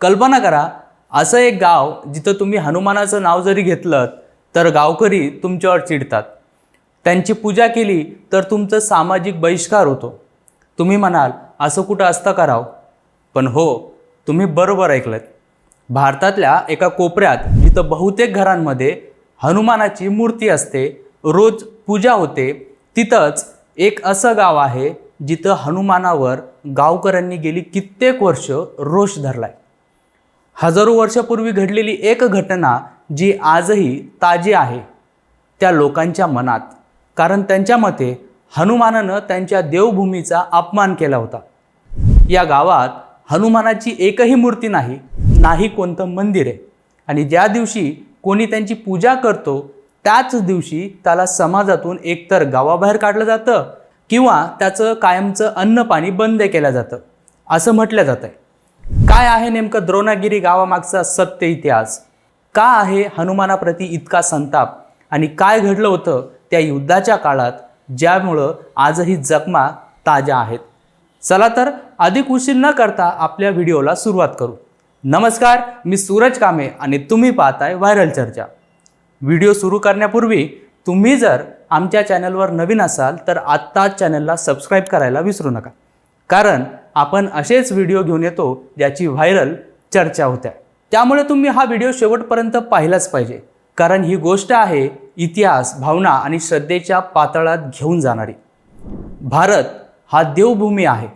कल्पना करा असं एक गाव जिथं तुम्ही हनुमानाचं नाव जरी घेतलं तर गावकरी तुमच्यावर चिडतात. त्यांची पूजा केली तर तुमचं सामाजिक बहिष्कार होतो. तुम्ही म्हणाल असं कुठं असतं कराव पण हो तुम्ही बरोबर ऐकलं भारतातल्या एका कोपऱ्यात जिथं बहुतेक घरांमध्ये हनुमानाची मूर्ती असते रोज पूजा होते तिथंच एक असं गाव आहे जिथं हनुमानावर गावकऱ्यांनी गेली कित्येक वर्ष रोष धरलाय. हजारो वर्षापूर्वी घडलेली एक घटना जी आजही ताजी आहे त्या लोकांच्या मनात. कारण त्यांच्या मते हनुमानानं त्यांच्या देवभूमीचा अपमान केला होता. या गावात हनुमानाची एकही मूर्ती नाही नाही कोणतं मंदिर आहे. आणि ज्या दिवशी कोणी त्यांची पूजा करतो त्याच दिवशी त्याला समाजातून एकतर गावाबाहेर काढलं जातं किंवा त्याचं कायमचं अन्न पाणी बंद केलं जातं असं म्हटलं जातं काय आहे नेमकं द्रोणागिरी गावामागचा सत्य इतिहास? का आहे हनुमानाप्रती इतका संताप? आणि काय घडलं होतं त्या युद्धाच्या काळात ज्यामुळं आजही जखमा ताज्या आहेत? चला तर अधिक उशीर न करता आपल्या व्हिडिओला सुरुवात करू. नमस्कार मी सूरज कामे आणि तुम्ही पाहताय व्हायरल चर्चा. व्हिडिओ सुरू करण्यापूर्वी तुम्ही जर आमच्या चॅनलवर नवीन असाल तर आत्ताच चॅनलला सबस्क्राईब करायला विसरू नका. कारण आपण असेच व्हिडिओ घेऊन येतो ज्याची व्हायरल चर्चा होत्या. त्यामुळे तुम्ही हा व्हिडिओ शेवटपर्यंत पाहिलाच पाहिजे. कारण ही गोष्ट आहे इतिहास भावना आणि श्रद्धेच्या पातळात घेऊन जाणारी. भारत हा देवभूमी आहे.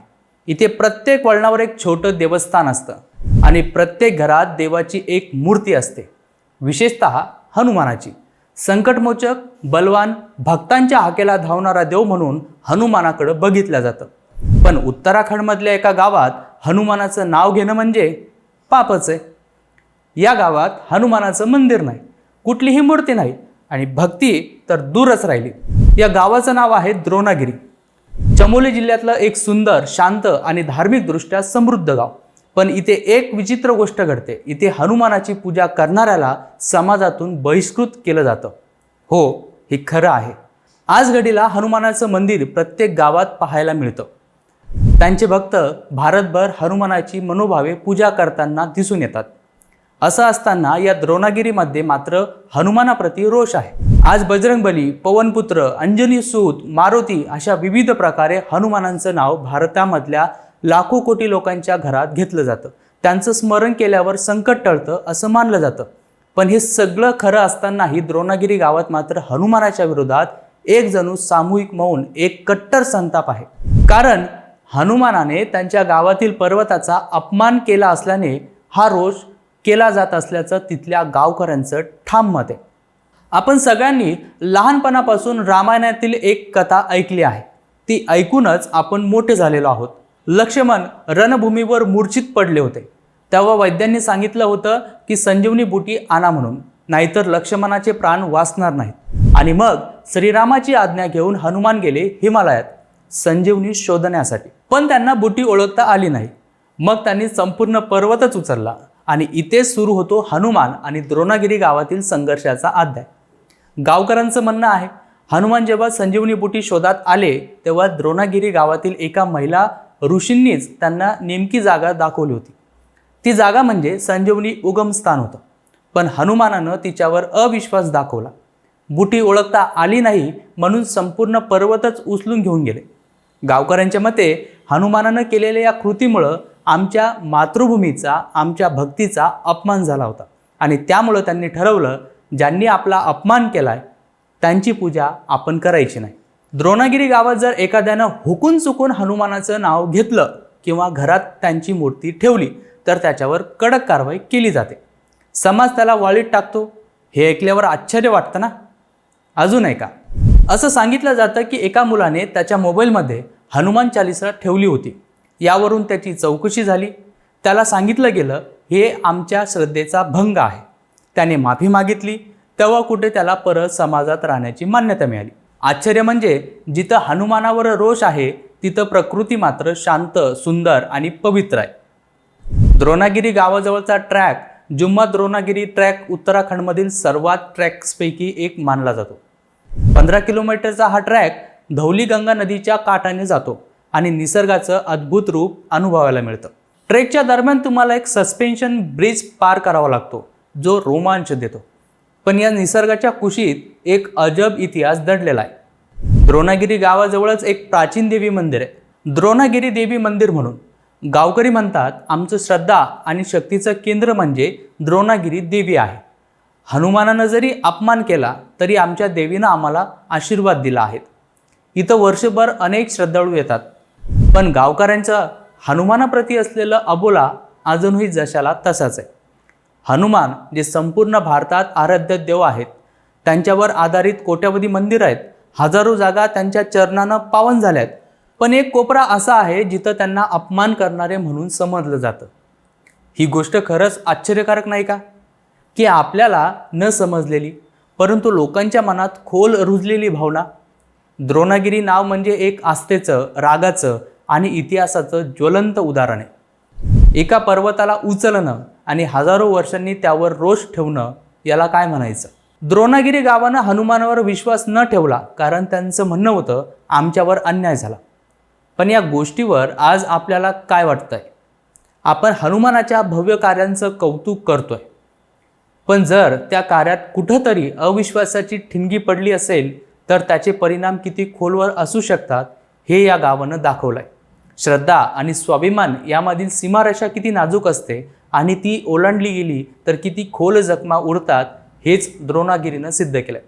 इथे प्रत्येक वळणावर एक छोटं देवस्थान असतं आणि प्रत्येक घरात देवाची एक मूर्ती असते. विशेषत हनुमानाची. संकटमोचक बलवान भक्तांच्या हाकेला धावणारा देव म्हणून हनुमानाकडं बघितलं जातं. पण उत्तराखंडमधल्या एका गावात हनुमानाचं नाव घेणं म्हणजे पापच आहे. या गावात हनुमानाचं मंदिर नाही कुठलीही मूर्ती नाही आणि भक्ती तर दूरच राहिली. या गावाचं नाव आहे द्रोणागिरी. चमोली जिल्ह्यातलं एक सुंदर शांत आणि धार्मिकदृष्ट्या समृद्ध गाव. पण इथे एक विचित्र गोष्ट घडते. इथे हनुमानाची पूजा करणाऱ्याला समाजातून बहिष्कृत केलं जातं. हो हे खरं आहे. आज घडीला हनुमानाचं मंदिर प्रत्येक गावात पाहायला मिळतं. त्यांचे भक्त भारतभर हनुमानाची मनोभावे पूजा करताना दिसून येतात. असं असताना या द्रोणागिरीमध्ये मात्र हनुमानाप्रती रोष आहे. आज बजरंगबली पवनपुत्र अंजनी सूत मारुती अशा विविध प्रकारे हनुमानांचं नाव भारतामधल्या लाखो कोटी लोकांच्या घरात घेतलं जातं. त्यांचं स्मरण केल्यावर संकट टळतं असं मानलं जातं. पण हे सगळं खरं असतानाही द्रोणागिरी गावात मात्र हनुमानाच्या विरोधात एक जणू सामूहिक मौन एक कट्टर संताप आहे. कारण हनुमानाने त्यांच्या गावातील पर्वताचा अपमान केला असल्याने हा रोष केला जात असल्याचं तिथल्या गावकऱ्यांचं ठाम मत आहे. आपण सगळ्यांनी लहानपणापासून रामायणातील एक कथा ऐकली आहे. ती ऐकूनच आपण मोठे झालेलो आहोत. लक्ष्मण रणभूमीवर मूर्छित पडले होते. तेव्हा वैद्यांनी सांगितलं होतं की संजीवनी बुटी आणा म्हणून नाहीतर लक्ष्मणाचे प्राण वाचणार नाहीत. आणि मग श्रीरामाची आज्ञा घेऊन हनुमान गेले हिमालयात. संजीवनी शोधण्यासाठी. पण त्यांना बुटी ओळखता आली नाही. मग त्यांनी संपूर्ण पर्वतच उचलला आणि इथे सुरू होतो हनुमान आणि द्रोणागिरी गावातील संघर्षाचा अध्याय. गावकऱ्यांचं म्हणणं आहे हनुमान जेव्हा संजीवनी बुटी शोधात आले तेव्हा द्रोणागिरी गावातील एका महिला ऋषींनीच त्यांना नेमकी जागा दाखवली होती. ती जागा म्हणजे संजीवनी उगमस्थान होतं. पण हनुमानानं तिच्यावर अविश्वास दाखवला. बुटी ओळखता आली नाही म्हणून संपूर्ण पर्वतच उचलून घेऊन गेले. गावकऱ्यांच्या मते हनुमानानं केलेल्या या कृतीमुळं आमच्या मातृभूमीचा आमच्या भक्तीचा अपमान झाला होता. आणि त्यामुळं त्यांनी ठरवलं ज्यांनी आपला अपमान केलाय त्यांची पूजा आपण करायची नाही. द्रोणागिरी गावात जर एखाद्यानं हुकून चुकून हनुमानाचं नाव घेतलं किंवा घरात त्यांची मूर्ती ठेवली तर त्याच्यावर कडक कारवाई केली जाते. समाज त्याला वाळीत टाकतो हे ऐकल्यावर आश्चर्य वाटतं ना? अजून ऐका. असं सांगितलं जातं की एका मुलाने त्याच्या मोबाईलमध्ये हनुमान चालिसा ठेवली होती. यावरून त्याची चौकशी झाली. त्याला सांगितलं गेलं हे आमच्या श्रद्धेचा भंग आहे. त्याने माफी मागितली. तेव्हा कुठे त्याला परत समाजात राहण्याची मान्यता मिळाली. आश्चर्य म्हणजे जिथं हनुमानावर रोष आहे तिथं प्रकृती मात्र शांत सुंदर आणि पवित्र आहे. द्रोणागिरी गावाजवळचा ट्रॅक जुम्मा द्रोणागिरी ट्रॅक उत्तराखंडमधील सर्वात ट्रॅक्सपैकी एक मानला जातो. पंधरा किलोमीटरचा हा ट्रॅक धौली गंगा नदीच्या काठाने जातो आणि निसर्गाचं अद्भुत रूप अनुभवायला मिळतं. ट्रेकच्या दरम्यान तुम्हाला एक सस्पेन्शन ब्रिज पार करावा लागतो जो रोमांच देतो. पण या निसर्गाच्या कुशीत एक अजब इतिहास दडलेला आहे. द्रोणागिरी गावाजवळच एक प्राचीन देवी मंदिर आहे. द्रोणागिरी देवी मंदिर म्हणून गावकरी म्हणतात आमचं श्रद्धा आणि शक्तीचं केंद्र म्हणजे द्रोणागिरी देवी आहे. हनुमानानं जरी अपमान केला तरी आमच्या देवीनं आम्हाला आशीर्वाद दिला आहे. इथं वर्षभर अनेक श्रद्धाळू येतात. पण गावकऱ्यांचं हनुमानाप्रती असलेलं अबोला अजूनही जशाला तसाच आहे. हनुमान जे संपूर्ण भारतात आराध्य देव आहेत त्यांच्यावर आधारित कोट्यावधी मंदिर आहेत हजारो जागा त्यांच्या चरणानं पावन झाल्यात पण एक कोपरा असा आहे जिथं त्यांना अपमान करणारे म्हणून समजलं जातं. ही गोष्ट खरंच आश्चर्यकारक नाही का? की आपल्याला न समजलेली परंतु लोकांच्या मनात खोल रुजलेली भावना. द्रोणागिरी नाव म्हणजे एक आस्थेचं रागाचं आणि इतिहासाचं ज्वलंत उदाहरण आहे. एका पर्वताला उचलणं आणि हजारो वर्षांनी त्यावर रोष ठेवणं याला काय म्हणायचं? द्रोणागिरी गावानं हनुमानावर विश्वास न ठेवला कारण त्यांचं म्हणणं होतं आमच्यावर अन्याय झाला. पण या गोष्टीवर आज आपल्याला काय वाटतंय? आपण हनुमानाच्या भव्य कार्यांचं कौतुक करतोय. पण जर त्या कार्यात कुठंतरी अविश्वासाची ठिणगी पडली असेल तर त्याचे परिणाम किती खोलवर असू शकतात हे या गावानं दाखवलं आहे श्रद्धा आणि स्वाभिमान यामधील सीमारेषा किती नाजूक असते आणि ती ओलांडली गेली तर किती खोल जखमा उरतात हेच द्रोणागिरीनं सिद्ध केलंय.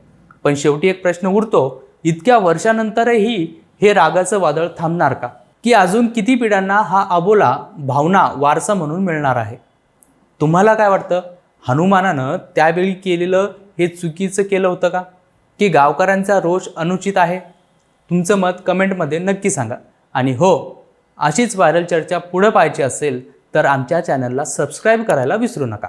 पण शेवटी एक प्रश्न उरतो इतक्या वर्षानंतरही हे रागाचं वादळ थांबणार का? की अजून किती पिढ्यांना हा अबोला भावना वारसा म्हणून मिळणार आहे? तुम्हाला काय वाटतं? हनुमानानं त्यावेळी केलेलं हे चुकीचं केलं होतं का? की गावकऱ्यांचा रोष अनुचित आहे? तुमचं मत कमेंटमध्ये नक्की सांगा. आणि हो अशीच व्हायरल चर्चा पुढं पाहायची असेल तर आमच्या चॅनलला सबस्क्राईब करायला विसरू नका.